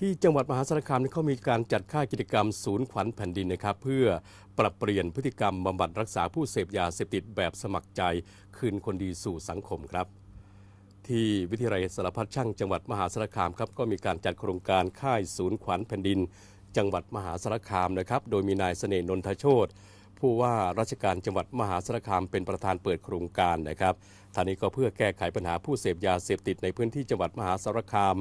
ที่จังหวัดมหาสารคามนี่เขามีการจัดค่ายกิจกรรมศูนย์ขวัญแผ่นดินนะครับ เพื่อปรับเปลี่ยนพฤติกรรมบำบัดรักษาผู้เสพยาเสพติดแบบสมัครใจ คืนคนดีสู่สังคมครับ ที่วิทยาลัยสารพัดช่างจังหวัดมหาสารคามครับก็มีการจัดโครงการค่ายศูนย์ขวัญแผ่นดิน จังหวัดมหาสารคามนะครับ โดยมีนายเสน่ห์นนทโชต ผู้ว่าราชการจังหวัดมหาสารคามเป็นประธานเปิดโครงการนะครับท่านี้ก็เพื่อแก้ไขปัญหาผู้เสพยาเสพติดในพื้นที่จังหวัดมหาสารคาม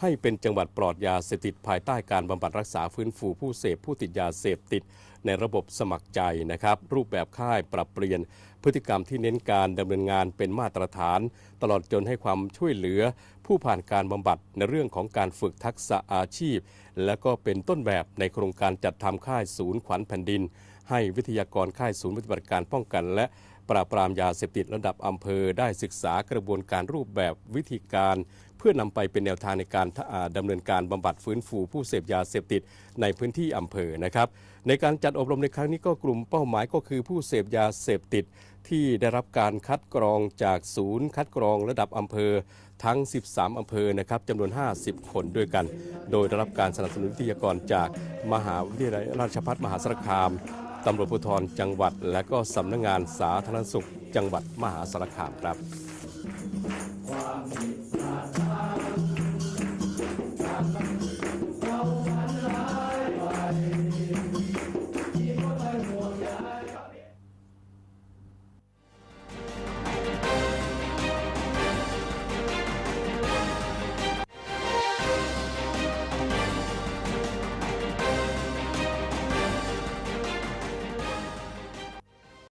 ให้เป็นจังหวัดปลอดยาเสพติดภายใต้การบำบัดรักษาฟื้นฟูผู้เสพผู้ติดยาเสพติด ในระบบสมัครใจนะครับ รูปแบบค่ายปรับเปลี่ยน พฤติกรรมที่เน้นการดำเนินงานเป็นมาตรฐาน ตลอดจนให้ความช่วยเหลือ ผู้ผ่านการบำบัดในเรื่องของการฝึกทักษะอาชีพ และก็เป็นต้นแบบในโครงการจัดทำค่ายศูนย์ขวัญแผ่นดิน ให้วิทยากรค่ายศูนย์ปฏิบัติการป้องกัน และปราบปรามยาเสพติดระดับอำเภอได้ศึกษากระบวนการรูปแบบวิธีการ เพื่อนำไปเป็นแนวทางในการดำเนินการบำบัดฟื้นฟูผู้เสพยาเสพติดในพื้นที่อำเภอนะครับในการจัดอบรมในครั้งนี้ก็กลุ่มเป้าหมายก็คือผู้เสพยาเสพติดที่ได้รับการคัดกรองจากศูนย์คัดกรองระดับอำเภอทั้ง 13 อำเภอนะครับจำนวน 50 คนด้วยกัน โดยได้รับการสนับสนุนวิทยากรจากมหาวิทยาลัยราชภัฏมหาสารคาม ตำรวจภูธรจังหวัด และก็สำนักงานสาธารณสุขจังหวัดมหาสารคามครับ